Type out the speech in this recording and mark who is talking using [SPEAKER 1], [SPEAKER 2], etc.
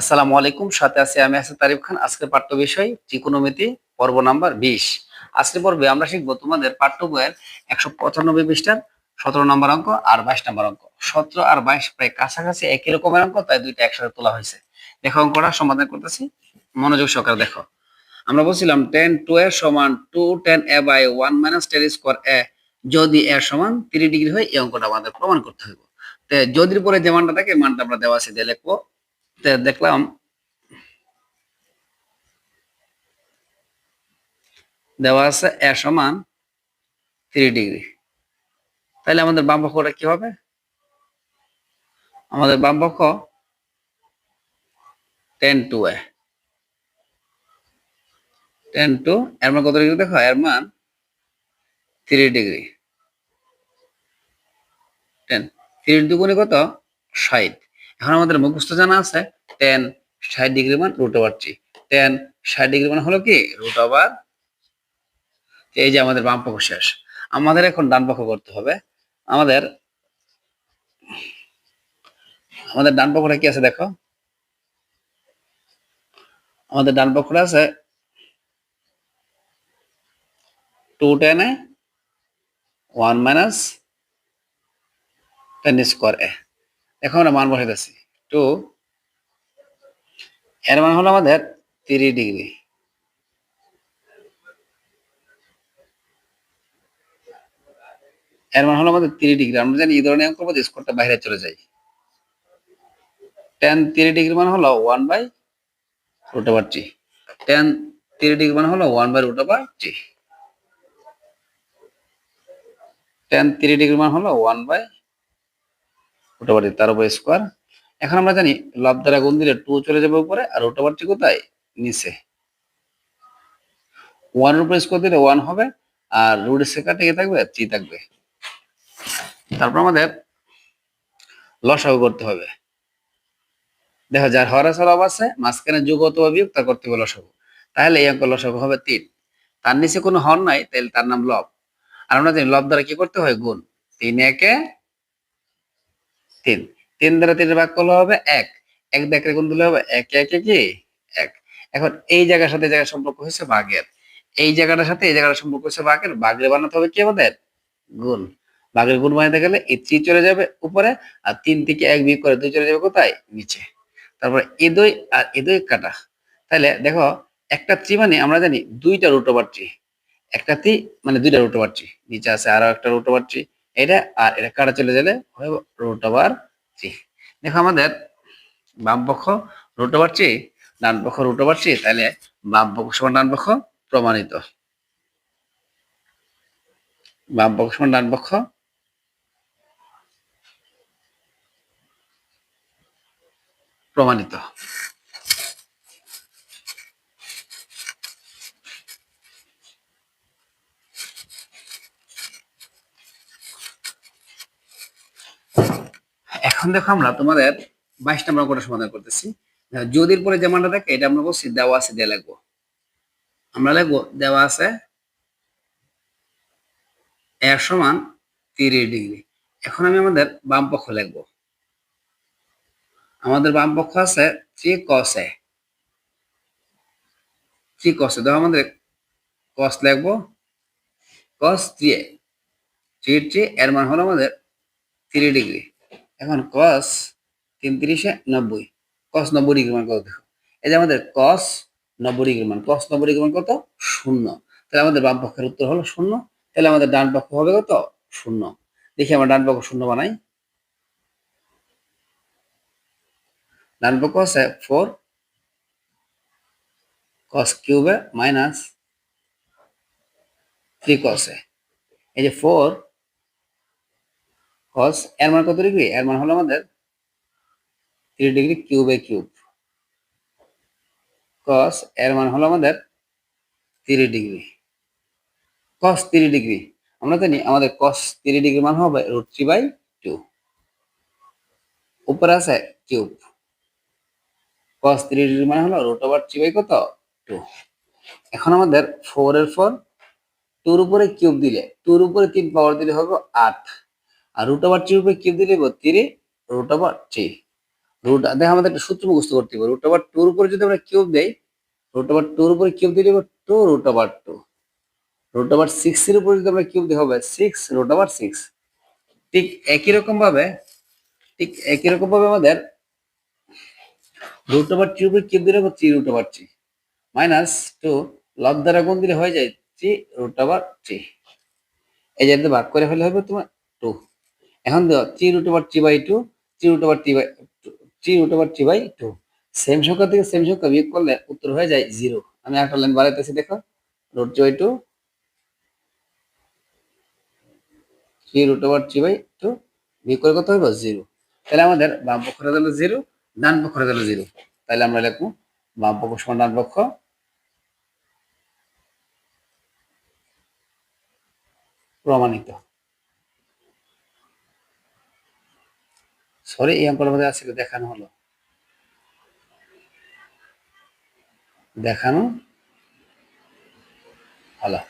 [SPEAKER 1] আসসালামু আলাইকুম। সাথে আছি আমি আসাদ তারিফ খান। আজকের পাঠ্য বিষয় ত্রিকোণমিতি, পর্ব নাম্বার বিশ। আজকের পর্বে আমরা শিখব তোমাদের পাঠ্য বইয়ের একশো পঁচানব্বই পৃষ্ঠার সতেরো নম্বর অঙ্ক আর বাইশ নম্বর অঙ্ক। সতেরো আর বাইশ প্রায় কাছাকাছি একই রকমের অঙ্ক, তাই দুইটা একসাথে তোলা হয়েছে। দেখো অঙ্কটা, সমাধান করতেছি। মনোযোগ সহকারে দেখো। আমরা বলছিলাম টেন টু এর সমান two tan A by one minus tan square A যদি এর সমান তিরিশ ডিগ্রি হয়, এই অঙ্কটা আমাদের প্রমাণ করতে হবে তো যদির পরে যে মানটা থাকে, মানটা আমরা দেওয়া আছে, দিয়ে লিখব দেখলাম দেওয়া আছে এ সমান থ্রি ডিগ্রি। তাহলে আমাদের বাম পক্ষটা কি হবে? আমাদের বাম পক্ষ tan two A tan two এর মান কত ডিগ্রি দেখো? এর মান থ্রি ডিগ্রি। টেন থ্রি দুগুণে কত? ষাট। এখন আমাদের মুখস্থ জানা আছে টেন ষাট ডিগ্রি মান রুট ওভার থ্রি টেন ষাট ডিগ্রি মান হলো কি? রুট ওভার এই যে আমাদের বাম পক্ষ শেষ। আমাদের এখন ডান পক্ষ করতে হবে। আমাদের আমাদের ডান পক্ষটা কি আছে দেখো? আমাদের ডান পক্ষটা আছে two tan A one minus tan square A. এখন আমরা মান বসাইতেছি। টু এর মান হলো আমাদের তিরিশ ডিগ্রি। এর মান হলো আমাদের তিরিশ ডিগ্রি। আমরা জানি এই ধরনের অঙ্ক করব স্কোরটা বাইরে চলে যায়। টেন তিরিশ ডিগ্রি মানে হলো one by root over three tan তিরিশ ডিগ্রি মানে হলো one by root over three tan তিরিশ ডিগ্রি মানে হলো ওয়ান বাই রুট তার উপর স্কোয়ার এখন আমরা জানি লব দ্বারা গুণ দিলে টু চলে যাবে উপরে, আর রুট কোথায়? নিচে। ওয়ানের উপরে স্কোয়ার দিলে ওয়ান হবে, আর রুট সেকার থেকে থাকবে? থ্রি থাকবে। তারপর আমাদের লসাগু করতে হবে। দেখো, যার হরাস লব আছে, মাঝখানে যোগ অথবা বিয়োগ, তার করতে হবে লসাগু। তাহলে এই অঙ্ক লসাগু হবে তিন। তার নিচে কোনো হর নাই, তাহলে তার নাম লব। আর আমরা জানি, লব দ্বারা কি করতে হয়? গুণ। তিন একে তিন। তিন দ্বারা তিনের ভাগ করলে হবে এক। এক দেখে গুণ দিলে হবে এক, একে কি? এক। এখন এই জায়গার সাথে জায়গার সম্পর্ক হয়েছে ভাগের। এই জায়গাটার সাথে এই জায়গাটার সম্পর্ক হচ্ছে ভাগের। ভাগের বানাতে হবে কি আমাদের? গুণ। ভাগের গুণ বানাতে গেলে এই থ্রি চলে যাবে উপরে আর তিন থেকে এক বিয়োগ করে দুই চলে যাবে কোথায়? নিচে। তারপরে এ দুই আর এ দুই কাটা। তাহলে দেখো, একটা থ্রি মানে আমরা জানি দুইটা রুট ওভার থ্রি একটা থ্রি মানে দুইটা রুট ওভার থ্রি নিচে আছে আরও একটা রুট ওভার থ্রি এটা আর এটা কাটা চলে গেলে রুট ওভার থ্রি দেখো আমাদের বাম পক্ষ রুট ওভার থ্রি ডান পক্ষ রুট ওভার থ্রি তাহলে বাম পক্ষ সমান ডান পক্ষ প্রমাণিত। বাম পক্ষ সমান ডান পক্ষ প্রমাণিত। এখন দেখো আমরা তোমাদের বাইশ নম্বর অঙ্কটা সমাধান করতেছি। যদির পরে যে মানটা থাকে, এটা আমরা বলছি দেওয়া আছে, দিয়ে লাগবো। আমরা লিখব দেওয়া আছে এর সমান তিরিশ ডিগ্রি। এখন আমি আমাদের বাম পক্ষ লিখব আমাদের বাম পক্ষ আছে থ্রি কসে থ্রি কসে দেখো আমাদের কস লিখব কস থ্রি থ্রি থ্রি এর মান হলো আমাদের থ্রি ডিগ্রি। এখন কস তিন তিরিশে নব্বই। কস নব্বই ডিগ্রি মান কত দেখো? এই যে আমাদের কস নব্বই ডিগ্রি মান কস নব্বই ডিগ্রি মান কত? শূন্য। তাহলে আমাদের বাম পক্ষের উত্তর হলো শূন্য। তাহলে আমাদের ডান পক্ষ হবে কত? শূন্য। দেখি আমরা ডান পক্ষ শূন্য বানাই। ডান পক্ষ আছে ফোর কস কিউবে মাইনাস থ্রি কসে এই যে ফোর কস এর মান কত ডিগ্রি এর মান হলো আমাদের থ্রি ডিগ্রি কিউবে কিউব কস এর মান হলো আমাদের three degree cos three degree আমরা জানি আমাদের কস থ্রি ডিগ্রি মান হবে রুট থ্রি বাই টু উপরে আছে কিউব কস থ্রি ডিগ্রি মানে হলো রুট ওভার থ্রি বাই কত? টু এখন আমাদের ফোর এর ফোর টুর উপরে কিউব দিলে টুর উপরে তিন পাওয়ার দিলে হবে আট। আর রুট ওভার থ্রির উপরে কিউব দিলে three root over three root দেখো আমাদের একটা সূত্র মুখস্থ করতে হবে রুট ওভার টুর উপরে যদি আমরা কিউব দেই রুট ওভার টুর উপরে কিউব দিলে two root over two root over six এর উপরে যদি আমরা কিউব দিই হবে সিক্স রুট ওভার সিক্স ঠিক একই রকম ভাবে ঠিক একই রকম ভাবে আমাদের রুট ওভার উপরে কিউব দিলে হবে three root over three minus two লব দ্বারা গুণ দিলে হয়ে যায় থ্রি রুট ওভার থ্রি এই যে ভাগ করে ফেলে হবে তোমার টু এখন দেখো three root over three by two three root over three by three root over three by two same সংখ্যা থেকে সেম সংখ্যা বিয়োগ করলে উত্তর হয়ে যায় জিরো আমি একটা লাইন বাড়াইতেছি, দেখো। Root three by two three root over three by two বিয়োগ করে কত হবে জিরো তাহলে আমাদের বাম পক্ষ হয়ে গেল জিরো ডান পক্ষ হয়ে গেল জিরো তাহলে আমরা লিখব বাম পক্ষ সমান ডান পক্ষ। প্রমাণিত। সরি এই অঙ্কটার মধ্যে আসলে দেখানো হলো। দেখানো হলো।